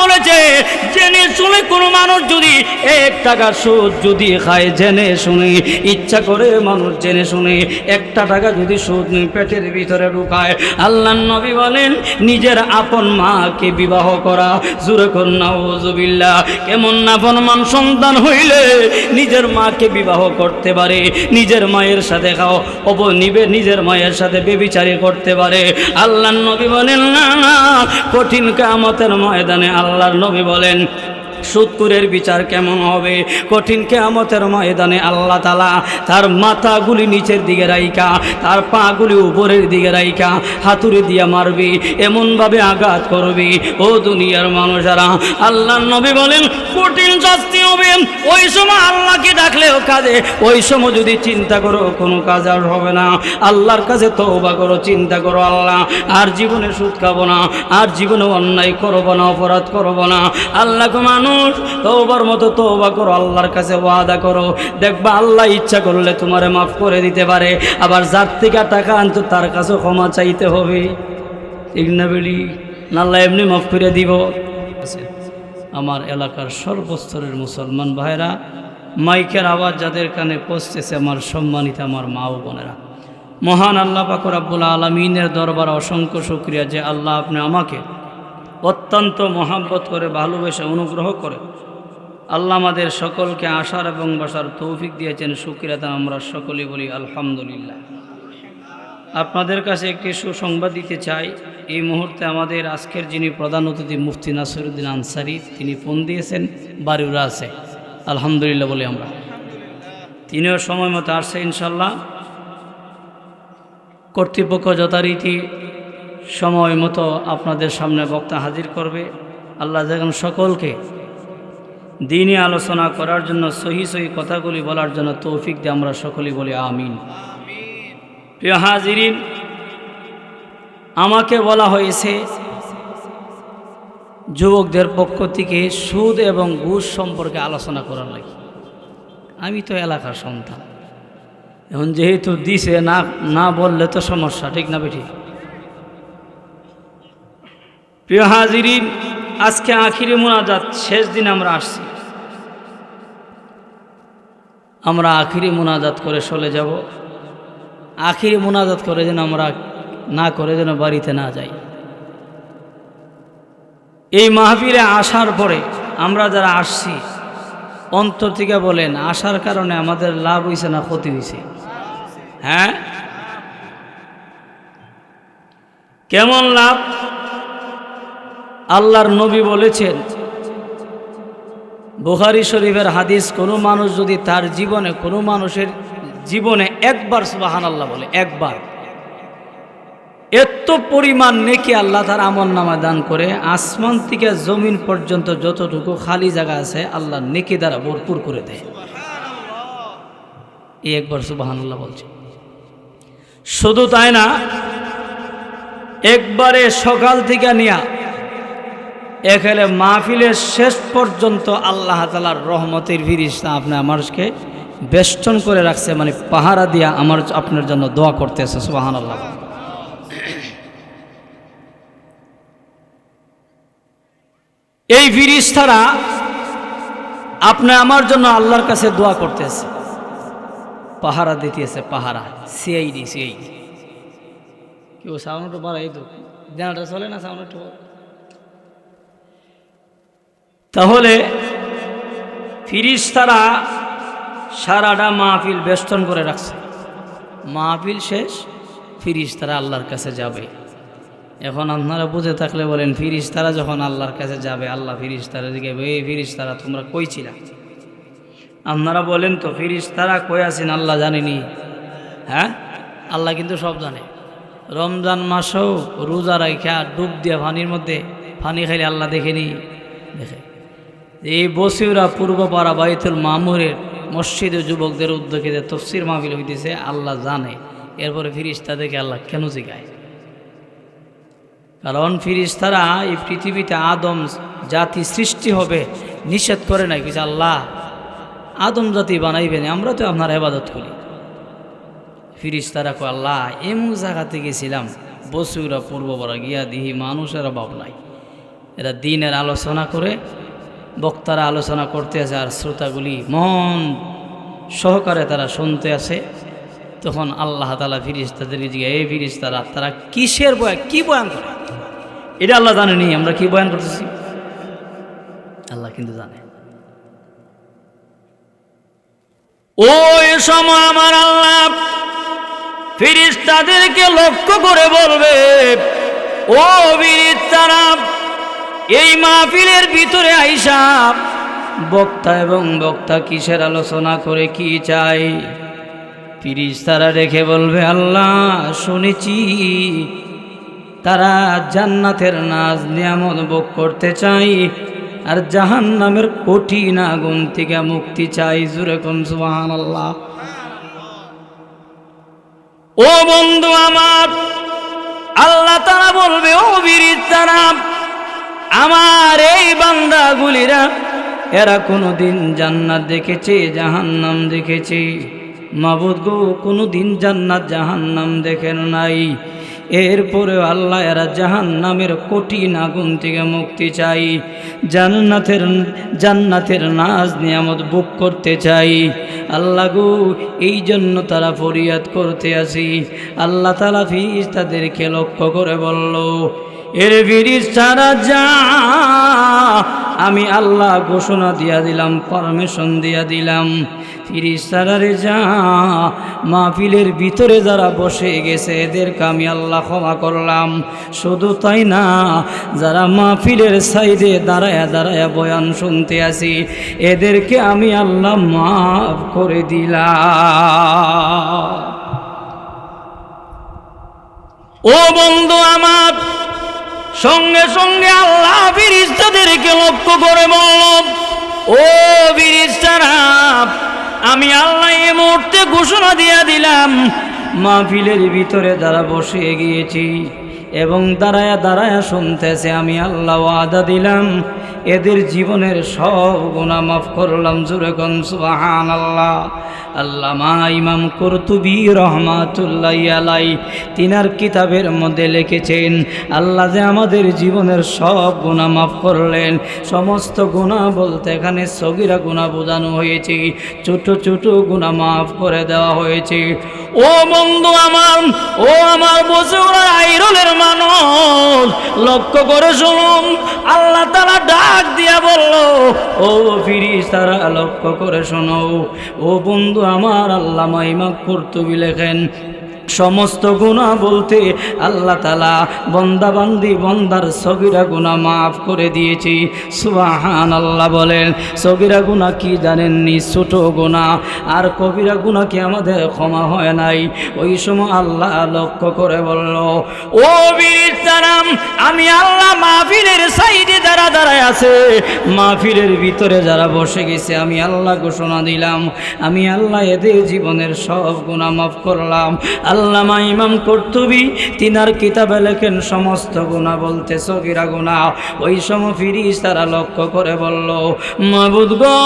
বলেছে, জেনে শুনে মানুষ যদি এক সুদ যদি খায়, জেনে শুনে, ইচ্ছা করে মানুষ জেনে শুনে, একটা টাকা যদি সুদ পেটের ভিতরে ঢুকায়। আল্লাহর নবী বলেন, নিজের আপন মাকে বিবাহ করা, জুরে কন্যা কেমন আপন সন্তান হইলে নিজের মাকে বিবাহ করতে পারে, নিজের মায়ের সাথে খাও অপ নিবে, নিজের মায়ের সাথে বেবিচারি করতে পারে। আল্লাহর নবী বলেন, না না কঠিন কামতের ময়দানে আল্লাহর নবী বলেন সত্তরের বিচার কেমন হবে? কঠিন কেয়ামতের ময়দানে আল্লাহ তালা তার মাথাগুলি নিচের দিকে রাইকা তার পাগুলি উপরের দিকে রাইকা হাতুড়ি দিয়ে মারবি, এমনভাবে আঘাত করবি। ও দুনিয়ার মানুষেরা আল্লাহ নবী বলেন, কঠিন শাস্তি হবে। ওই সময় আল্লাহকে ডাকলেও কাজে। ওই সময় যদি চিন্তা করো, কোনো কাজ আর হবে না। আল্লাহর কাছে তওবা করো, চিন্তা করো আল্লাহ। আর জীবনে সুদ খাব না, আর জীবনে অন্যায় করব না, অপরাধ করব না। আল্লাহকে মানুষ তওবার মতো তওবা করো, আল্লাহর কাছে ওয়াদা করো। দেখবা আল্লাহ ইচ্ছা করলে তোমারে মাফ করে দিতে পারে, আবার যার থেকে টাকা আনতো তার কাছে ক্ষমা চাইতে হবে। ঠিক না বেড়ি আল্লাহ এমনি মাফ করে দিব। আমার এলাকার সর্বস্তরের মুসলমান ভাইরা মাইকের আওয়াজ যাদের কানে পৌঁছতেছে আমার সম্মানিত আমার মা ও বোনেরা। মহান আল্লাহ পাকুর আব্বুল আলমিনের দরবার অসংখ্য শুক্রিয়া যে আল্লাহ আপনি আমাকে অত্যন্ত মহাব্বত করে, ভালোবেসে অনুগ্রহ করে। আল্লাহ আমাদের সকলকে আসার এবং বসার তৌফিক দিয়েছেন শুক্রিয়া তা আমরা সকলেই বলি আলহামদুলিল্লাহ। আপনাদের কাছে একটি সুসংবাদ দিতে চাই। এই মুহূর্তে আমাদের আজকের যিনি প্রধান অতিথি, মুফতি নাসিরুদ্দিন আনসারি, তিনি ফোন দিয়েছেন বাড়িউরা আছে। আলহামদুলিল্লাহ বলি আমরা। তিনিও সময় মতো আসছে ইনশাল্লাহ কর্তৃপক্ষ যথারীতি সময় মতো আপনাদের সামনে বক্তা হাজির করবে। আল্লাহ যেন সকলকে দিনই আলোচনা করার জন্য সহি সহি কথাগুলি বলার জন্য তৌফিক দিয়ে আমরা সকলেই বলি আমিন। প্রিয় হাজিরিন, আমাকে বলা হয়েছে, যুবকদের পক্ষ থেকে সুদ এবং ঘুষ সম্পর্কে আলোচনা করার লাগে। আমি তো এলাকার সন্তান। এখন যেহেতু দিছে না না বললে তো সমস্যা, ঠিক না বেঠিক? প্রিয় হাজিরিন, আজকে আখিরি মোনাজাত শেষ দিন আমরা আসছি। আমরা আখিরি মোনাজাত করে চলে যাব। আখিরি মোনাজাত করে যেন আমরা না করে যেন বাড়িতে না যাই। এই মাহফিলে আসার পরে আমরা যারা আসছি, অন্তর থেকে বলেন, আসার কারণে আমাদের লাভ হয়েছে না ক্ষতি হয়েছে হ্যাঁ? কেমন লাভ? আল্লাহর নবী বলেছেন, বুখারি শরীফের হাদিস, কোনো মানুষ যদি তার জীবনে, কোনো মানুষের জীবনে একবার সুবাহান আল্লাহ বলে, একবার। এত পরিমাণ নেকি আল্লাহ তার আমল নামা দান করে, আসমান থেকে জমিন পর্যন্ত যতটুকু খালি জায়গা আছে, আল্লাহ নেকি দ্বারা ভরপুর করে দেয়। এই একবার সুবাহান আল্লাহ বলছে। শুধু তাই না, একবারে সকাল থেকে নিয়া এখানে মাহফিলের শেষ পর্যন্ত আল্লাহ তালার রহমতের ফিরিস্তা আপনার মানুষকে বেষ্টন করে রাখছে মানে পাহারা দিয়া আমার আপনার জন্য দোয়া করতেছে সুবাহান আল্লাহ এই ফিরিস্তারা আপনি আমার জন্য আল্লাহর কাছে দোয়া করতেছে। পাহারা দিতেছে, পাহারা। CID CID. কেউ সাউন্ড বাড়াই তো জানাটা চলে না, সাউন্ড তাহলে ফিরিস্তারা সারাটা মাহফিল বেষ্টন করে রাখছে। মাহফিল শেষ, ফিরিস্তারা আল্লাহর কাছে যাবে। এখন আপনারা বুঝে থাকলে বলেন, ফিরিস্তারা যখন আল্লাহর কাছে যাবে, আল্লাহ ফিরিস্তারা দিকে এই ফিরিস্তারা, তোমরা কই ছিলা? আপনারা বলেন তো, ফিরিস্তারা কই আছেন? আল্লাহ জানেনি। হ্যাঁ? আল্লাহ কিন্তু সব জানে। রমজান মাসেও রোজা রাখা ডুব দিয়ে পানির মধ্যে পানি খাইলে আল্লাহ দেখেনি। দেখে। এই বসিউরা পূর্বপাড়া বাইতুল মামুরের মসজিদে যুবকদের উদ্যোগে যে তফসির মাহফিল হইতেছে, আল্লাহ জানে। এরপরে ফিরিস্তা দেখে আল্লাহ কেন জিগায়? কারণ ফিরিস্তারা এই পৃথিবীতে আদম জাতি সৃষ্টি হবে, নিষেধ করে নাই কিছু আল্লাহ, আদম জাতি বানাইবেন, আমরা তো আপনার হেবাদত করি। ফিরিস্তারা কো আল্লাহ এমন জায়গাতে গেছিলাম বসুরা পূর্ববরা গিয়া দিহি মানুষেরা অভাব নাই। এরা দিনের আলোচনা করে বক্তারা আলোচনা করতে আছে আর শ্রোতাগুলি মন সহকারে তারা শুনতে আছে তখন আল্লাহ তালা ফিরিস তাদের জিজ্ঞা এই ফিরিস তারা তারা কিসের বয়ান? কি বয়ান করে? এটা আল্লাহ জানেনি আমরা কি বয়ান করতেছি? আল্লাহ কিন্তু জানে। ওই সময় আমার আল্লাহ, ফিরিস্তাদেরকে লক্ষ্য করে বলবে, ও ফিরিস্তারা এই মাহফিলের ভিতরে আইসা বক্তা এবং বক্তা কিসের আলোচনা করে কি চাই? তিরিশ তারা রেখে বলবে, আল্লাহ, শুনেছি। তারা জান্নাতের নাজ নিয়ামত ভোগ করতে চাই আর জাহান নামের কঠিন আগুন থেকে মুক্তি চাই। জুরে সুবাহান আল্লাহ ও বন্ধু আমার, আল্লাহ তারা বলবে, ও বীর তারা আমার এই বান্দাগুলিরা, এরা কোনো দিন জান্নাত দেখেছে, জাহান্নাম দেখেছে। মাবুদ গো কোনো দিন জান্নাত, জাহান্নাম দেখেন নাই। এরপরে আল্লাহ এরা জাহান নামের কঠিন আগুন থেকে মুক্তি চাই। জান্নাতের জান্নাতের নাজ নিয়ামত বুক করতে চাই। আল্লাহ গো, এই জন্য তারা ফরিয়াদ করতে আসি। আল্লাহ তালা ফিস তাদেরকে লক্ষ্য করে বলল এর ফিরিস ছাড়া যা, আমি আল্লাহ ঘোষণা দিয়া দিলাম পারমিশন দিয়া দিলাম। ফিরিস্তারারে যা, মাহফিলের ভিতরে যারা বসে গেছে, এদেরকে আমি আল্লাহ ক্ষমা করলাম। শুধু তাই না, যারা মাহফিলের সাইডে দাঁড়ায় দাঁড়ায় বয়ান শুনতে আসি এদেরকে আমি আল্লাহ মাফ করে দিলাম। ও বন্ধু আমার সঙ্গে সঙ্গে আল্লাহ ফিরিস্তাদেরকে লক্ষ্য করে বলল, ও ফিরিস্তারা আমি আল্লাহ এই মুহূর্তে ঘোষণা দিয়া দিলাম, মাহফিলের ভিতরে যারা বসে গিয়েছি এবং দাঁড়ায়া দাঁড়ায়া শুনতেছে, আমি আল্লাহ আদা দিলাম, এদের জীবনের সব গুণা মাফ করলাম, জুরে সুবাহান আল্লাহ আল্লামা ইমাম কর্তুবি রহমাতুল্লাহ আলাই তিনার কিতাবের মধ্যে লিখেছেন, আল্লাহ যে আমাদের জীবনের সব গুণা মাফ করলেন, সমস্ত গুণা বলতে এখানে সগিরা গুণা বোঝানো হয়েছে, ছোট ছোট গুণা মাফ করে দেওয়া হয়েছে। ও বন্ধু আমার, ও আমার বসে ওরা আইরনের মানুষ, লক্ষ্য করে শুনুন, আল্লাহ তারা ডাক দিয়া বলল, ও ফিরিস তারা লক্ষ্য করে শোনো ও বন্ধু আমার আল্লাহ মাইমা কর্তুবি লেখেন। সমস্ত গুণা বলতে আল্লাহ তালা বন্দাবান্দি বন্দার সগিরা গুণা মাফ করে দিয়েছি। সুবাহান আল্লাহ বলেন, সগিরা গুণা কি জানেননি? ছোট গুণা আর কবিরা গুণা কি আমাদের ক্ষমা হয় নাই? ওই সময় আল্লাহ লক্ষ্য করে বলল, ও বীরাম আমি আল্লাহ মাহফিলের সাইডে যারা দাঁড়ায় আছে, মাহফিলের ভিতরে যারা বসে গেছে, আমি আল্লাহ ঘোষণা দিলাম, আমি আল্লাহ এদের জীবনের সব গুণা মাফ করলাম। আল্লামা ইমাম কর্তুবি, তিনার কিতাবে লেখেন, সমস্ত গুণা বলতে সগিরা গুণা ওই সময় ফিরিস তারা লক্ষ্য করে বলল, মাবুদ গো,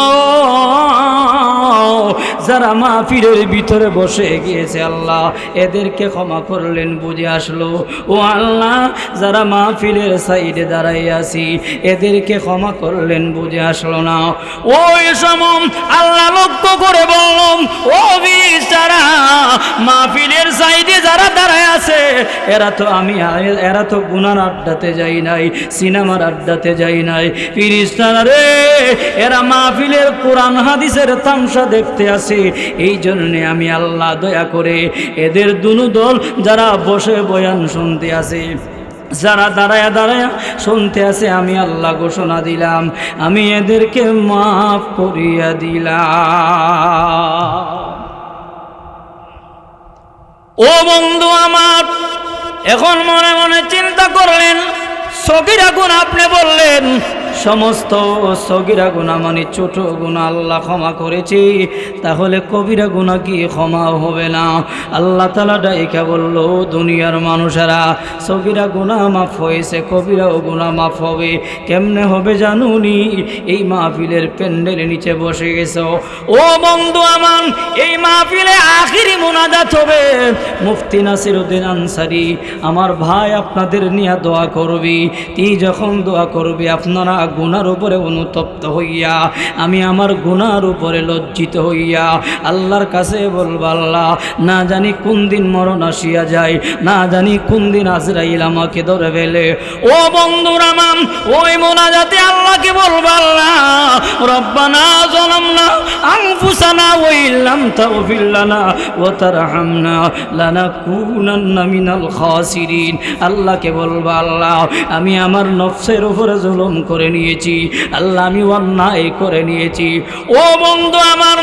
যারা মাহফিলের ভিতরে বসে গিয়েছে আল্লাহ, এদেরকে ক্ষমা করলেন, বুঝে আসলো। ও আল্লাহ যারা মাহফিলের সাইডে দাঁড়াই আছি, এদেরকে ক্ষমা করলেন বুঝে আসলো না। ওই সময় আল্লাহ লক্ষ্য করে বললাম, ও বিচারা মাহফিলের সাইডে যারা দাঁড়ায় আছে, এরা তো আমি, এরা তো গুনার আড্ডাতে যাই নাই, সিনেমার আড্ডাতে যাই নাই। ফিরিস্তারা রে, এরা মাহফিলের কোরআন, হাদিসের তামসা দেখতে আসে এই জন্যে আমি আল্লাহ দয়া করে এদের দুনু দল যারা বসে বয়ান শুনতে আসে যারা দাঁড়ায়া দাঁড়ায় শুনতে আছে, আমি আল্লাহ ঘোষণা দিলাম, আমি এদেরকে মাফ করিয়া দিলাম। ও বন্ধু আমার, এখন মনে মনে চিন্তা করলেন সকিরা গুণ আপনি বললেন সমস্ত সগিরা গুণা মানে ছোট গুণা আল্লাহ ক্ষমা করেছি। তাহলে কবিরা গুণা কি ক্ষমা হবে না? আল্লাহ তালা ডাইকা বলল, দুনিয়ার মানুষেরা, সগিরা গুণা মাফ হয়েছে, কবিরাও গুণা মাফ হবে। কেমনে হবে জানুনি এই মাহফিলের প্যান্ডেলের নিচে বসে গেছো। ও বন্ধু আমার, এই মাহফিলে আখিরি মোনাজাত হবে। মুফতি নাসিরুদ্দিন আনসারি, আমার ভাই আপনাদের নিয়ে দোয়া করবি। তুই যখন দোয়া করবি, আপনারা গুনার উপরে অনুতপ্ত হইয়া, আমি আমার গুনার উপরে লজ্জিত হইয়া আল্লাহর কাছে বলব, আল্লাহ, না জানি কোন দিন মরণ আসিয়া যায়, না জানি কোন দিন আজরাইল আমাকে ধরে ফেলে। ও বন্ধুর আমার ওই মোনাজাতে আল্লাহকে বলব, আল্লাহ, রব্বানা জলামনা আনফুসানা ওয়াইল্লাম তাগফির লানা ওয়া তারহামনা লানাকুনান্না মিনাল খাসিরিন আল্লাহকে বলব, আল্লাহ, আমি আমার নফসের উপরে জুলুম করে নিয়েছি। আল্লাহ, আমি অন্যায় করে নিয়েছি। ও বন্ধু আমার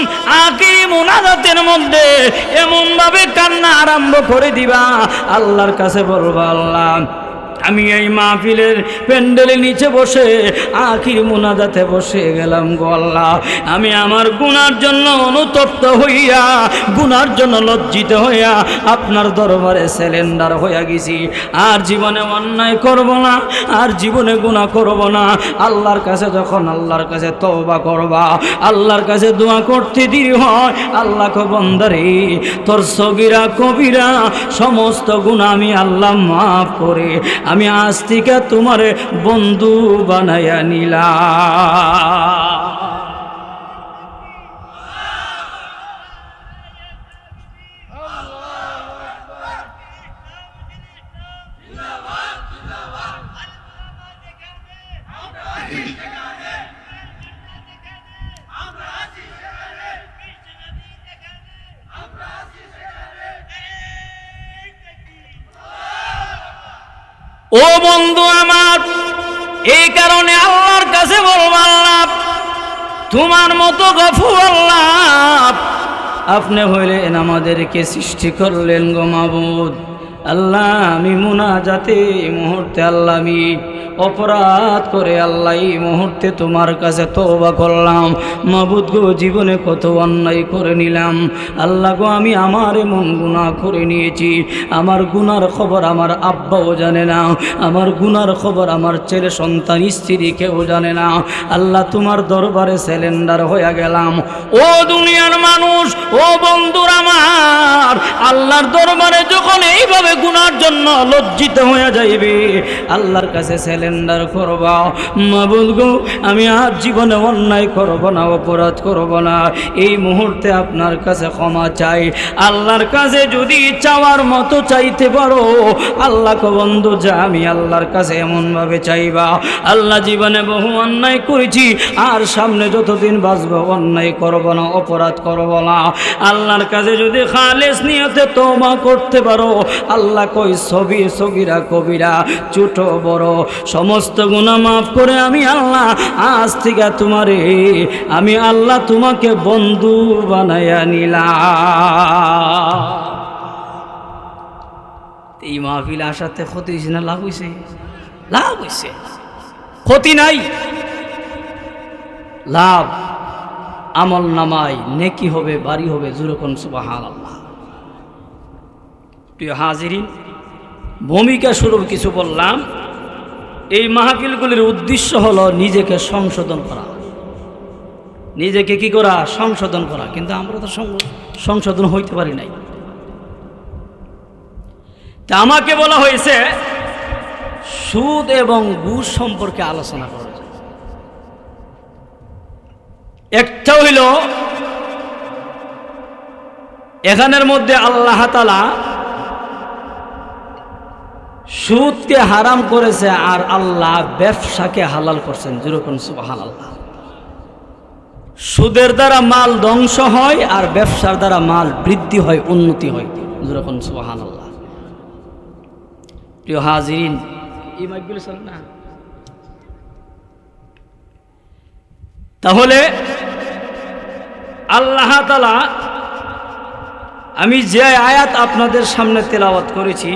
আকিরি মোনাজাতের মধ্যে এমনভাবে কান্না আরম্ভ করে দিবা। আল্লাহর কাছে বলব, আল্লাহ আমি এই মাহফিলের প্যান্ডেলের নিচে বসে আখির মোনাজাতে বসে গেলাম গো আমি আমার গুনার জন্য অনুতপ্ত হইয়া, গুনার জন্য লজ্জিত হইয়া আপনার দরবারে সিলিন্ডার হইয়া গেছি। আর জীবনে অন্যায় করব না, আর জীবনে গুনাহ করব না। আল্লাহর কাছে যখন আল্লাহর কাছে তওবা করবা, আল্লাহর কাছে দোয়া করতে দেরি হয়, আল্লাহ বন্দারে, তোর সগিরা কবিরা, সমস্ত গুণা আমি আল্লাহ মাফ করে আমি আজ থেকে তোমার বন্ধু বানাইয়া নিলাম। বন্ধু আমার, এই কারণে আল্লাহর কাছে বলব, আল্লাহ, তোমার মতো গফু আল্লাহ, আপনি হইলেন আমাদেরকে সৃষ্টি করলেন গো আল্লাহ, আমি মুনা যাতে মুহূর্তে আল্লাহ আমি অপরাধ করে আল্লাহ এই মুহূর্তে তোমার কাছে তওবা করলাম। মাবুদ গো, জীবনে কত অন্যায় করে নিলাম। আল্লাহ গো, আমি আমার এমন গুনাহ করে নিয়েছি। আমার গুনার খবর আমার আব্বাও জানে না। আমার গুনার খবর আমার ছেলে সন্তান স্ত্রী কেউ জানে না। আল্লাহ তোমার দরবারে সিলিন্ডার হয়ে গেলাম। ও দুনিয়ার মানুষ, ও বন্ধুর আমার, আল্লাহর দরবারে যখন এইভাবে গুনার জন্য লজ্জিত হয়ে যাইবে, আল্লাহর কাছে সিলিন্ডার করবা মাবুল গো, আমি আর জীবনে অন্যায় করব না, অপরাধ করব না। এই মুহূর্তে আপনার কাছে ক্ষমা চাই। আল্লাহর কাছে যদি চাওয়ার মতো চাইতে পারো, আল্লাহ বন্ধু, যা আমি আল্লাহর কাছে এমনভাবে চাইবা। আল্লাহ জীবনে বহু অন্যায় করেছি, আর সামনে যতদিন বাঁচব, অন্যায় করব না, অপরাধ করব না। আল্লাহর কাছে যদি খালেস নিয়তে তোমা করতে পারো, আল্লাহ কই ছবি সগিরা কবিরা, ছোট, বড় সমস্ত গুণা মাফ করে আমি আল্লাহ, আজ থেকে তোমারে আমি আল্লাহ তোমাকে বন্ধু বানাইয়া নিলাম। এই মাহফিল আসাতে ক্ষতি হয়েছে না লাভ হয়েছে লাভ হয়েছে ক্ষতি নাই। লাভ আমল নামাই নেকি হবে, বাড়ি হবে জুরকন সুবাহান আল্লাহ প্রিয় হাজিরিন, ভূমিকা স্বরূপ কিছু বললাম। এই মাহফিলগুলির উদ্দেশ্য হলো নিজেকে সংশোধন করা। নিজেকে কি করা? সংশোধন করা। কিন্তু আমরা তো সংশোধন হইতে পারি নাই। তা আমাকে বলা হয়েছে, সুদ এবং ঘুষ সম্পর্কে আলোচনা করা। একটা হইল, এখানের মধ্যে আল্লাহ তালা সুদকে হারাম করেছে আর আল্লাহ ব্যবসাকে হালাল করছেন। যেরকম সুবাহান আল্লাহ সুদের দ্বারা মাল ধ্বংস হয় আর ব্যবসার দ্বারা মাল বৃদ্ধি হয়, উন্নতি হয়। যেরকম সুবাহান আল্লাহ প্রিয় হাজিরিন তাহলে আল্লাহ তালা আমি যে আয়াত আপনাদের সামনে তেলাওয়াত করেছি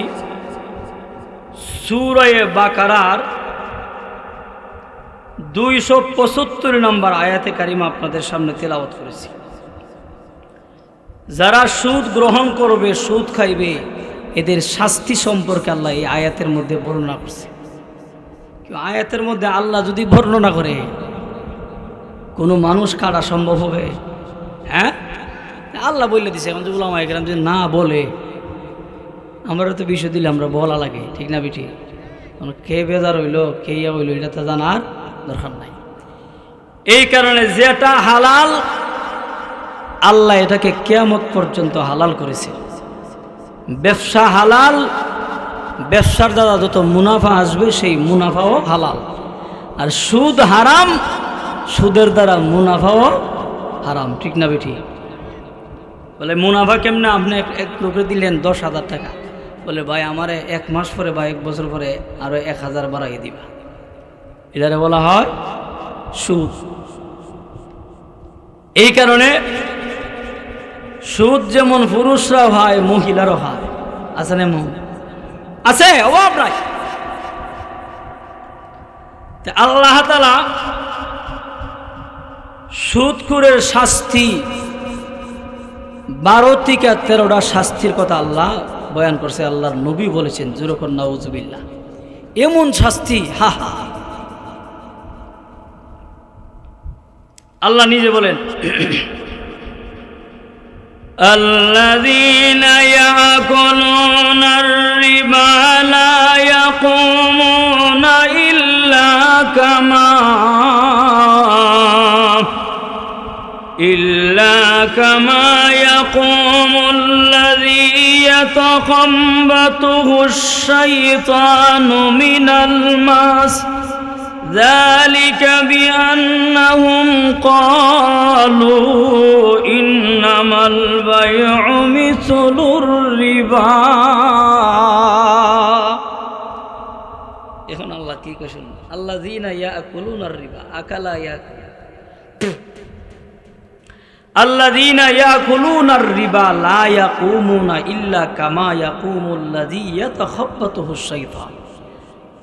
সুরয়ে বাকারার দুইশো পঁচাত্তর নম্বর আয়াতে কারিমা আপনাদের সামনে তেলাওয়াত করেছি। যারা সুদ গ্রহণ করবে, সুদ খাইবে, এদের শাস্তি সম্পর্কে আল্লাহ এই আয়াতের মধ্যে বর্ণনা করছে। আয়াতের মধ্যে আল্লাহ যদি বর্ণনা করে, কোনো মানুষ কাটা সম্ভব হবে? হ্যাঁ? আল্লাহ বললে দিছে, এখন আমার এখানে যদি না বলে আমরা তো বিষয় দিলে আমরা বলা লাগে, ঠিক না বিটি? কে বেজার হইল, কে ইয়া হইল, এটা তো জানার দরকার নাই। এই কারণে যেটা হালাল, আল্লাহ এটাকে কেয়ামত পর্যন্ত হালাল করেছে। ব্যবসা হালাল, ব্যবসার দ্বারা যত মুনাফা আসবে, সেই মুনাফাও হালাল। আর সুদ হারাম, সুদের দ্বারা মুনাফাও হারাম, ঠিক না বেঠি বলে মুনাফা কেমনে আপনি এক লোকে দিলেন দশ হাজার টাকা? বলে, ভাই, আমারে এক মাস পরে বা এক বছর পরে আরও এক হাজার বাড়াই দিবা। এটারে বলা হয় সুদ। এই কারণে সুদ যেমন পুরুষরাও হয় মহিলারও হয়। আছে না এমন? আছে, অভাব নাই। আল্লাহ তালা সুদকুরের শাস্তি বারো থেকে তেরোটা শাস্তির কথা আল্লাহ বয়ান করছে আল্লাহর নবী বলেছেন জুরকর নওয়াজুবিল্লাহ এমন শাস্তি হা হা আল্লাহ নিজে বলেন الذين يأكلون الربا لا يقومون إلا كما إلا كما يقوم الذي يتخبطه الشيطان من المس ذلك بأنهم قالوا إنما البيع مثل الربا এখন আল্লাহ কি কইছেন আল্লাহ জিনা ইয়াকুলুন রিবা আকালা ইয়া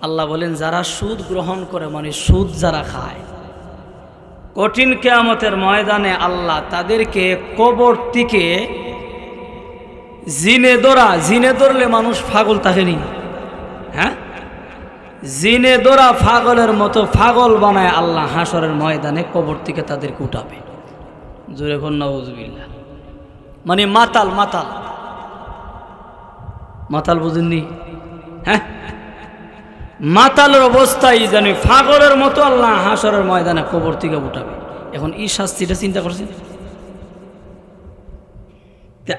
আল্লাহ বলেন, যারা সুদ গ্রহণ করে মানে সুদ যারা খায়, কঠিন কেয়ামতের ময়দানে আল্লাহ তাদেরকে কবর থেকে জিনে ধরা জিনে ধরলে মানুষ পাগল থাকেনি হ্যাঁ? জিনে ধরা ফাগলের মতো ফাগল বানায় আল্লাহ হাসরের ময়দানে কবর থেকে তাদেরকে উঠাবে। জোরে কন্যা উজবিল্লা মানে মাতাল মাতাল। মাতাল বুঝেননি? হ্যাঁ? মাতালের অবস্থায় জানি ফাগরের মতো আল্লাহ হাসরের ময়দানে কবর থেকে উঠাবে। এখন এই শাস্তিটা চিন্তা করছেন?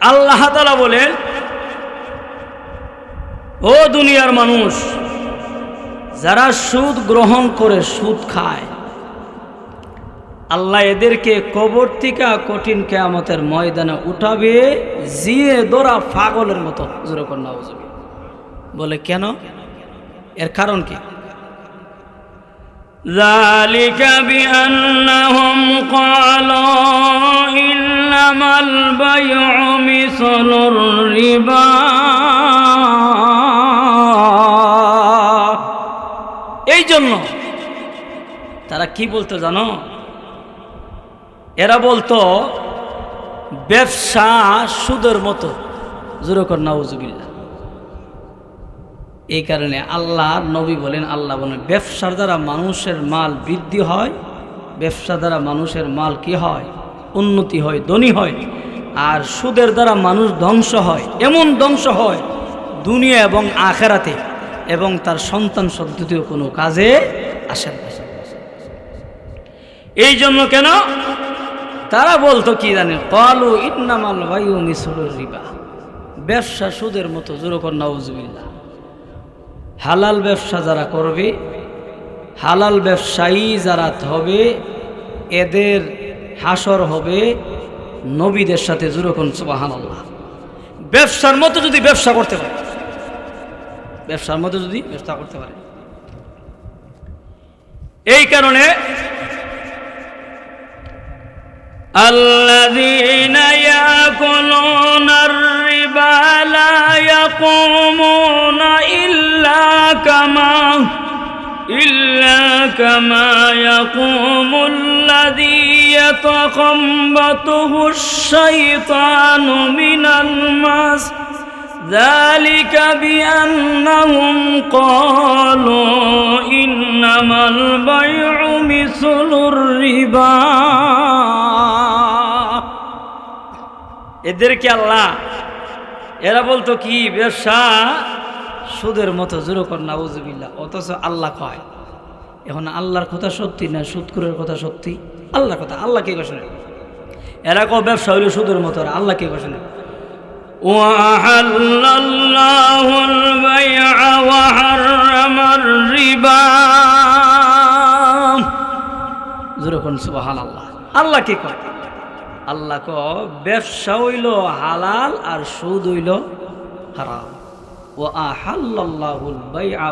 আল্লাহ তালা বলেন, ও দুনিয়ার মানুষ, যারা সুদ গ্রহণ করে সুদ খায় আল্লাহ এদেরকে কবর থেকে কঠিন কেয়ামতের ময়দানে উঠাবে জিয়ে দোরা পাগলের মতো জোরে কন্যা বলে কেন এর কারণ কি ذلك بأنهم قالوا إنما البيع مثل الربا এই জন্য তারা কি বলতো জানো এরা বলতো, ব্যবসা সুদের মতো। জোরকর নাউজুবিল্লা এই কারণে আল্লাহ, নবী বলেন, আল্লাহ বলেন, ব্যবসার দ্বারা মানুষের মাল বৃদ্ধি হয় ব্যবসা দ্বারা মানুষের মাল কি হয়? উন্নতি হয়, ধনী হয়। আর সুদের দ্বারা মানুষ ধ্বংস হয়, এমন ধ্বংস হয় দুনিয়া এবং আখেরাতে এবং তার সন্তান সন্ততিও কোনো কাজে আসে না। এই জন্য কেন? তারা বলতো কি জানেন কলু ইন্নামাল বায়ু মিসরুর রিবা। ব্যবসা সুদের মতো, জোরকর নাউজুবিল্লাহ। হালাল ব্যবসা যারা করবে, হালাল ব্যবসায়ী যারা হবে, এদের হাসর হবে নবীদের সাথে জুরকন সুবাহান ব্যবসার মতো যদি ব্যবসা করতে পারে, ব্যবসার মতো যদি ব্যবসা করতে পারে। এই কারণে الذين يأكلون الربا لا يقومون إلا كما إلا كما يقوم الذي يتخبطه الشيطان من المس ذلك بأنهم قالوا إنما البيع مثل الربا এদেরকে আল্লাহ এরা বলতো কি ব্যবসা সুদের মতো জোর কর নাউজুবিল্লাহ অথচ আল্লাহ কয় এখন আল্লাহর কথা সত্যি না সুদকুরের কথা সত্যি আল্লাহর কথা আল্লাহ কে কথা শোনে এরা কো ব্যবসা হইলো সুদের মতো আর আল্লাহ কে কথা শোনে وأحل الله البيع وحرم الربا জোরে কোন সুবহান আল্লাহ আল্লাহ কি কয় আল্লাহ ক, ব্যবসা হইল হালাল আর সুদ হইল হারাম। ও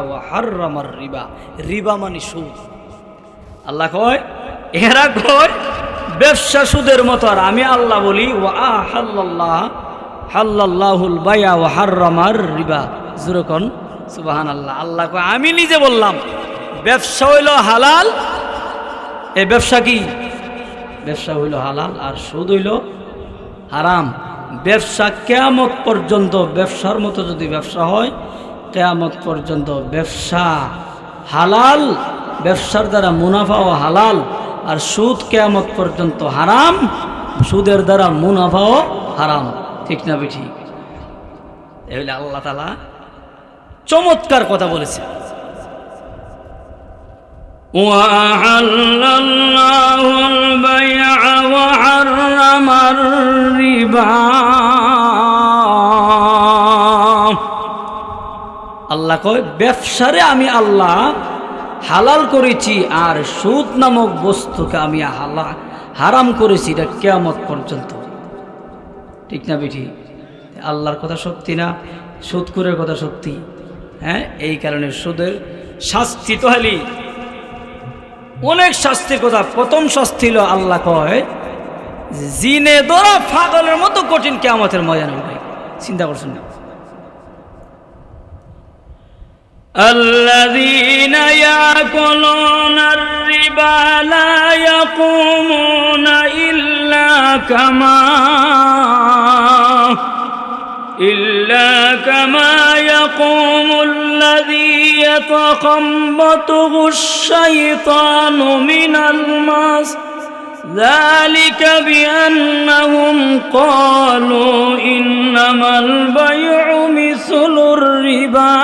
ওয়া হাররামার রিবা। রিবা মানে সুদ। আল্লাহ কয়, এরা কয়, ব্যবসা সুদের মতো আর আমি আল্লাহ বলি, ও আহাল্লাহ হাল্লাহুল বাইআ ওয়া হাররামার রিবা। জুরকন সুবহান আল্লাহ আল্লাহ কয়, আমি নিজে বললাম, ব্যবসা হইল হালাল, এ ব্যবসা কি? ব্যবসা হইল হালাল আর সুদ হইল হারাম। ব্যবসা কেয়ামত পর্যন্ত ব্যবসার মতো যদি ব্যবসা হয়, কেয়ামত পর্যন্ত ব্যবসা হালাল, ব্যবসার দ্বারা মুনাফাও হালাল আর সুদ কেয়ামত পর্যন্ত হারাম, সুদের দ্বারা মুনাফাও হারাম। ঠিক না বে ঠিক এগুলো আল্লাহ তালা চমৎকার কথা বলেছে وأحل الله البيع وحرم الربا আল্লাহ কয় ব্যবসারে আমি আল্লাহ হালাল করেছি আর সুদ নামক বস্তুকে আমি হালা হারাম করেছি এটা কেয়ামত পর্যন্ত ঠিক না বেঠি আল্লাহর কথা সত্যি না সুদকুরের কথা সত্যি হ্যাঁ এই কারণে সুদের শাস্তি তো হালি অনেক শাস্তির কথা প্রথম শাস্তি হলো আল্লাহ কয় জিনে দোরা ফাগলের মতো কঠিন কেমতের মজা নেই ভাই চিন্তা করছেন না الذين يأكلون الربا لا يقومون إلا كما إلا كما يقوم الذي يتخبطه الشيطان من المس ذلك بأنهم قالوا إنما البيع مثل الربا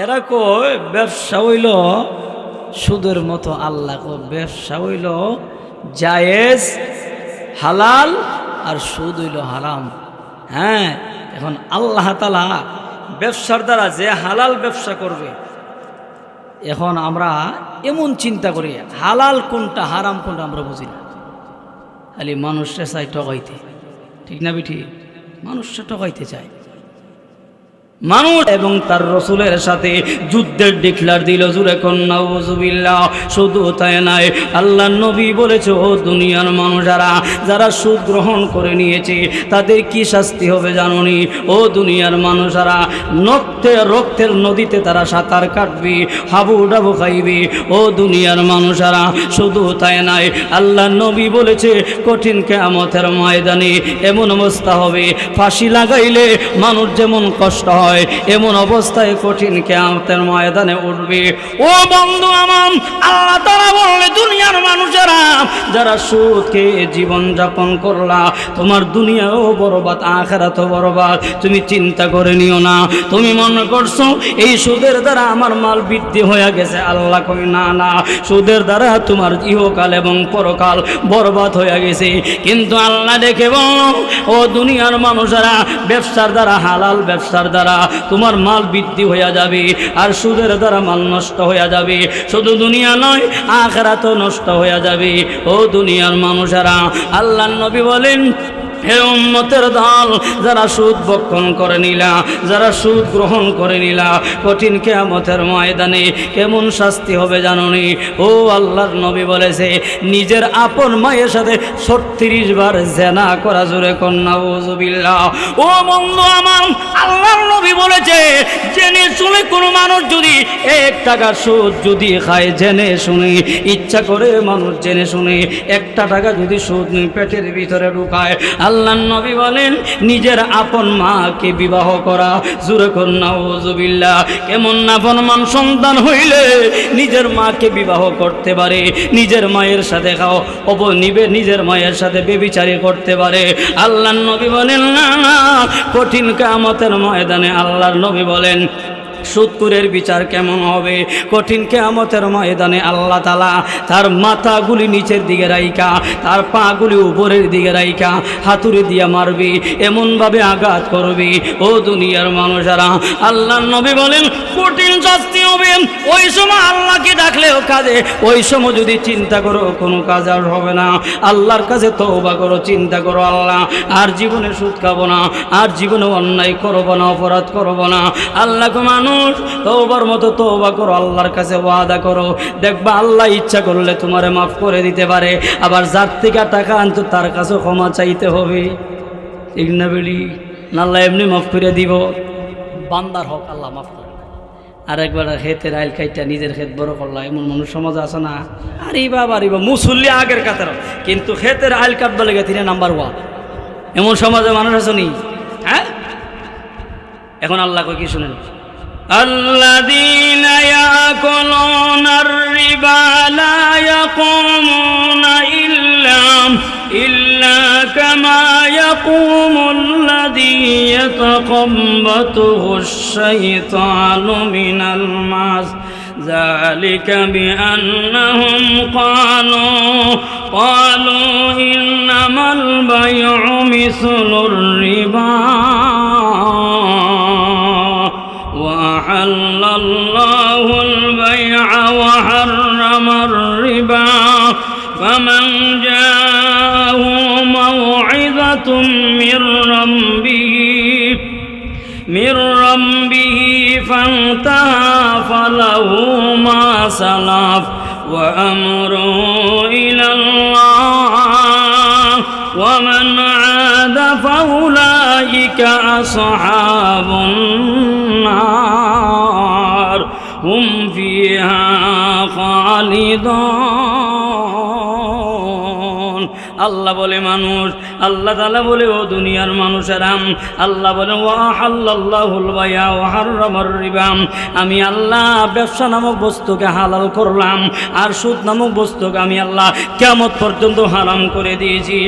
এরা কয় ব্যবসা হইল সুদের মতো আল্লাহ কয় ব্যবসা হইল জায়েজ হালাল আর সুদ হইল হারাম। হ্যাঁ এখন আল্লাহ তালা ব্যবসার দ্বারা যে হালাল ব্যবসা করবে, এখন আমরা এমন চিন্তা করি, হালাল কোনটা, হারাম কোনটা আমরা বুঝি না। খালি মানুষটা চাই ঠকাইতে। ঠিক না বিঠি? মানুষটা ঠকাইতে চায়। মানুষ এবং তার রসুলের সাথে যুদ্ধের ডিক্লার দিল জুড়ে কন্যা শুধু তাই নাই আল্লাহ নবী বলেছে, ও দুনিয়ার মানুষেরা, যারা সুদ গ্রহণ করে নিয়েছে, তাদের কি শাস্তি হবে জাননি? ও দুনিয়ার মানুষেরা নক্তে রক্তের নদীতে তারা সাঁতার কাটবে, হাবু ডাবু খাইবে। ও দুনিয়ার মানুষেরা, শুধু তাই নাই আল্লাহ নবী বলেছে, কঠিন কেয়ামতের ময়দানে এমন অবস্থা হবে, ফাঁসি লাগাইলে মানুষ যেমন কষ্ট হয় এমন অবস্থায় কঠিন কেয়ামতের ময়দানে উঠবে। ও বন্ধু আমার, আল্লাহ তারা বললে দুনিয়ার মানুষেরা যারা সুদকে জীবন যাপন করলা, তোমার দুনিয়াও বরবাদ, আখেরাতও বরবাদ। তুমি চিন্তা করে নিও না। তুমি মনে করছ, এই সুদের দ্বারা আমার মাল বৃদ্ধি হয়ে গেছে, আল্লাহ কই না না, সুদের দ্বারা তোমার ইহকাল এবং পরকাল বরবাদ হয়ে গেছে। কিন্তু আল্লাহ দেখে বল, ও দুনিয়ার মানুষেরা, ব্যবসার দ্বারা, হালাল ব্যবসার দ্বারা তোমার মাল বৃদ্ধি হয়ে যাবে আর সুদের দ্বারা মাল নষ্ট হয়ে যাবে। শুধু দুনিয়া নয় আখরা তো নষ্ট হয়ে যাবে। ও দুনিয়ার মানুষেরা আল্লাহ নবী বলেন হে উম্মতের দল, যারা সুদ বক্ষণ করে নিলা, যারা সুদ গ্রহণ করে নিলা, কঠিন কেয়ামতের ময়দানে কেমন শাস্তি হবে জাননি? ও আল্লাহর নবী বলেছে, নিজের আপন মায়ের সাথে ছত্রিশ বার জেনা করা জোরে কন্যা ওজুবিল্লাহ ও বন্ধু আমার, আল্লাহর নবী বলেছে, জেনে শুনে কোনো মানুষ যদি এক টাকার সুদ যদি খায়, জেনে শুনে, ইচ্ছা করে মানুষ জেনে শুনে, একটা টাকা যদি সুদ পেটের ভিতরে ঢুকায় নবী বলেন, নিজের আপন মাকে বিবাহ করা। জোরে কন্যা ওজুবিল্লাহ কেমন আপন মান সন্তান হইলে নিজের মাকে বিবাহ করতে পারে, নিজের মায়ের সাথে খাও, অব নিবে নিজের মায়ের সাথে বেবিচারি করতে পারে। আল্লাহর নবী বলেন, না না, কঠিন কামতের ময়দানে আল্লাহর নবী বলেন সুত্তুরের বিচার কেমন হবে? কঠিন কেয়ামতের ময়দানে আল্লাহ তালা তার মাথাগুলি নিচের দিকে রাইকা তার পাগুলি উপরের দিকে রাইকা হাতুড়ি দিয়ে মারবি, এমনভাবে আঘাত করবি। ও দুনিয়ার মানুষেরা আল্লাহ নবী বলেন, কঠিন শাস্তি হবে। ওই সময় আল্লাহকে ডাকলেও কাজে। ওই সময় যদি চিন্তা করো, কোনো কাজ আর হবে না। আল্লাহর কাছে তওবা করো, চিন্তা করো আল্লাহ। আর জীবনে সুদ খাব না, আর জীবনে অন্যায় করব না, অপরাধ করব না। আল্লাহকে মানুষ তওবার মতো তওবা করো, আল্লাহর কাছে ওয়াদা করো। দেখবা আল্লাহ ইচ্ছা করলে তোমারে মাফ করে দিতে পারে, আবার যার থেকে টাকা আনতো তার কাছে ক্ষমা চাইতে হবে। ঠিক না বেলি? আল্লাহ এমনি মাফ করে দিব। বান্দার হক আল্লাহ মাফ করে আর একবার খেতের আইল খাইটা নিজের ক্ষেত বড় করলা, এমন মানুষ সমাজ আছে না? আরে বাবা আরে বাবা, মুসল্লি আগের কাতার। কিন্তু খেতের আইল কাটবা লেগে তিনি নাম্বার ওয়ান। এমন সমাজে মানুষ আছে নি? হ্যাঁ? এখন আল্লাহ কই কি শুনেন? الذين يأكلون الربا لا يقومون إلا إلا كما يقوم الذي يتقبطه الشيطان من الماس ذلك بأنهم قالوا قالوا إنما البيع مثل الربا وأحل الله البيع وحرم الربا فمن جاءه موعظة من ربه من ربه فانتهى فله ما سلف وأمره إلى الله ومن عاد فأولئك أصحاب النار هم فيها خالدون আল্লাহ বলে মানুষ আল্লাহ তালা বলে ও দুনিয়ার মানুষেরাম আল্লাহ বলে ওয়াহাল্লাহুল বায়া ওয়াহাররামার রিবাম আমি আল্লাহ ব্যবসা নামক বস্তুকে হালাল করলাম আর সুদ নামক বস্তুকে আমি আল্লাহ কেমত পর্যন্ত হারাম করে দিয়েছি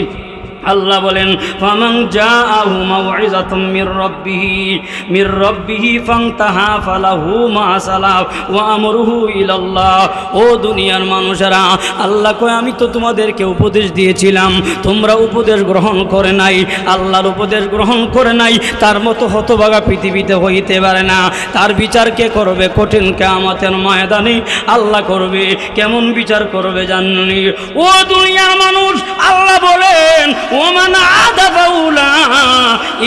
আল্লাহ বলেন ফামাং জাআহু মাউইযাতুম মির রাব্বিহি মির রাব্বিহি ফান্তাহা ফালাহু মা সালাফ ওয়া আমরুহু ইলাল্লাহ। ও দুনিয়ার মানুষেরা, আল্লাহ কয়, আমি তো তোমাদেরকে উপদেশ দিয়েছিলাম, তোমরা উপদেশ গ্রহণ করে নাই, আল্লাহর উপদেশ গ্রহণ করে নাই, তার মতো হতভাগা পৃথিবীতে হইতে পারে না। তার বিচার কে করবে? কঠিন কে কেয়ামতের ময়দানে আল্লাহ করবে। কেমন বিচার করবে জানি ও দুনিয়ার মানুষ, আল্লাহ বলেন ওমান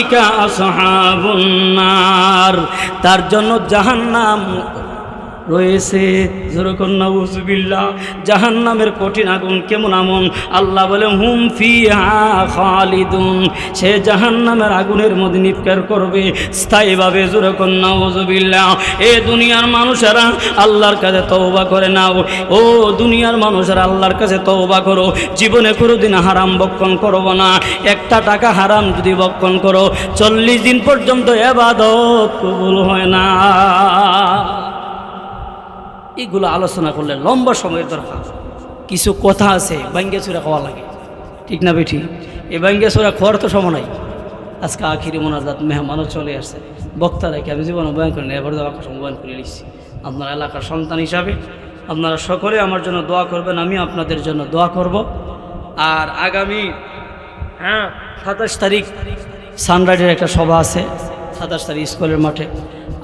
ইকা আসহাবুন নার তার জন্য জাহান্নাম রয়েছে। জাহান নামের কঠিন আগুন কেমন আমন? আল্লাহ বলে হুম খালিদুন। সে জাহান নামের আগুনের মধ্যে নিৎকার করবে। স্থায়ীভাবে নবুজবিল্লা এ দুনিয়ার মানুষেরা আল্লাহর কাছে তওবা করে নাও। ও দুনিয়ার মানুষেরা আল্লাহর কাছে তওবা করো। জীবনে কোনোদিন হারাম বক্ষণ করব না। একটা টাকা হারাম যদি বক্ষণ করো, চল্লিশ দিন পর্যন্ত এবাদত কবুল হয় না। এগুলো আলোচনা করলে লম্বা সময়ের দরকার। কিছু কথা আছে ব্যাঙ্গে চুরা খাওয়া লাগে। ঠিক না বেঠি? এই ব্যাঙ্গে চুরা খাওয়ার তো সময় নাই। আজকে আখিরি মোনাজাত মেহমানও চলে আসছে। বক্তা রেখে আমি জীবন বয়ান করি এবার সময় বয়ান করে নিচ্ছি। আপনার এলাকার সন্তান হিসাবে আপনারা সকলে আমার জন্য দোয়া করবেন, আমি আপনাদের জন্য দোয়া করব। আর আগামী হ্যাঁ সাতাশ তারিখ সানরাইডের একটা সভা আছে। সাতাশ তারিখ স্কুলের মাঠে।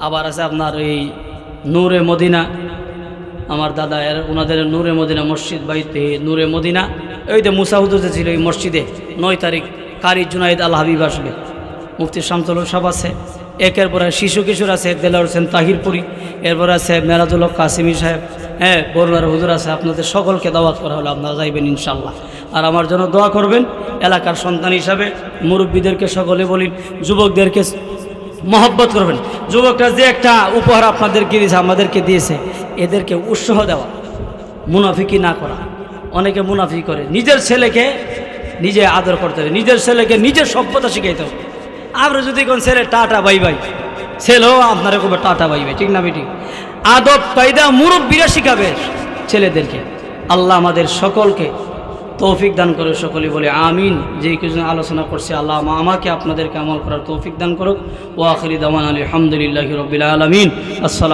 আবার আছে আপনার এই নূরে মদিনা। আমার দাদা এর ওনাদের নূরে মদিনা মসজিদ বাড়িতে নূরে মদিনা। ওই যে মুসাহুদ ছিল এই মসজিদে নয় তারিখ কারি জুনাইদ আল হাবিব আসবে। মুফতি শামতুল সাহেব আছে। একের পরে শিশু কিশোর আছে দেলার হোসেন তাহিরপুরি। এরপর আছে মেরাজুল কাসিমি সাহেব। হ্যাঁ বরুণার হুজুর আছে, আপনাদের সকলকে দাওয়াত করা হলো, আপনারা যাইবেন ইনশাল্লাহ আর আমার জন্য দোয়া করবেন, এলাকার সন্তান হিসাবে মুরব্বীদেরকে সকলে বলি যুবকদেরকে মহব্বত করবেন। যুবকরা যে একটা উপহার আপনাদেরকে দিয়েছে, আমাদেরকে দিয়েছে, এদেরকে উৎসাহ দেওয়া, মুনাফিকি না করা। অনেকে মুনাফি করে। নিজের ছেলেকে নিজে আদর করতে হবে। নিজের ছেলেকে নিজের সভ্যতা শিখাইতে হবে। আমরা যদি কোন ছেলে, টাটা, বাই বাই। ছেলেও আপনার এরকম টাটা, বাই বাই। ঠিক না, বেটি? আদব কায়দা মুরব্বীরা শিখাবে ছেলেদেরকে। আল্লাহ আমাদের সকলকে তৌফিক দান করে সকলে বলে আমিন। যেই কিছু আলোচনা করছে, আল্লাহ আমা- আমাকে আপনাদেরকে আমল করার তৌফিক দান করুক। ও আখরি দামান আলী আলহামদুলিল্লাহ রবিল আলমিন। আসসালাম